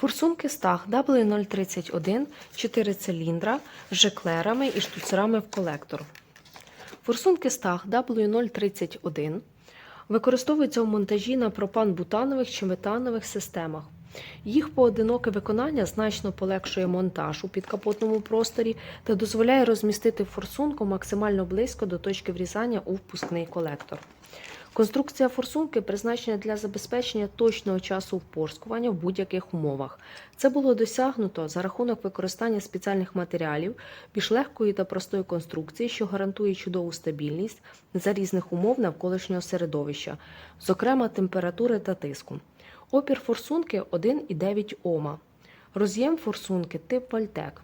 Форсунки стаг W031 4 циліндра з жеклерами і штуцерами в колектор. Форсунки стаг W031 використовуються у монтажі на пропан-бутанових чи метанових системах. Їх поодиноке виконання значно полегшує монтаж у підкапотному просторі та дозволяє розмістити форсунку максимально близько до точки врізання у впускний колектор. Конструкція форсунки призначена для забезпечення точного часу впорскування в будь-яких умовах. Це було досягнуто за рахунок використання спеціальних матеріалів, більш легкої та простої конструкції, що гарантує чудову стабільність за різних умов навколишнього середовища, зокрема температури та тиску. Опір форсунки 1,9 Ома. Роз'єм форсунки тип Вальтек.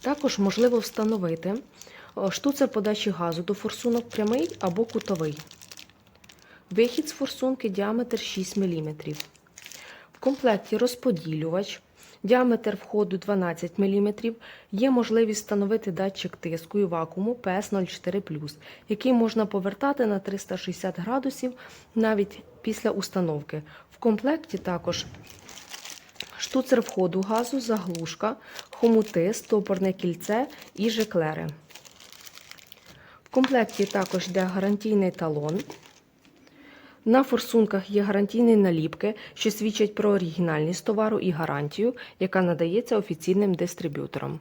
Також можливо встановити штуцер подачі газу до форсунок прямий або кутовий. Вихід з форсунки діаметр 6 мм. В комплекті розподілювач, діаметр входу 12 мм. Є можливість встановити датчик тиску і вакууму PS04, який можна повертати на 360 градусів навіть після установки. В комплекті також штуцер входу газу, заглушка, хомути, стопорне кільце і жеклери. В комплекті також йде гарантійний талон. На форсунках є гарантійні наліпки, що свідчать про оригінальність товару і гарантію, яка надається офіційним дистриб'ютором.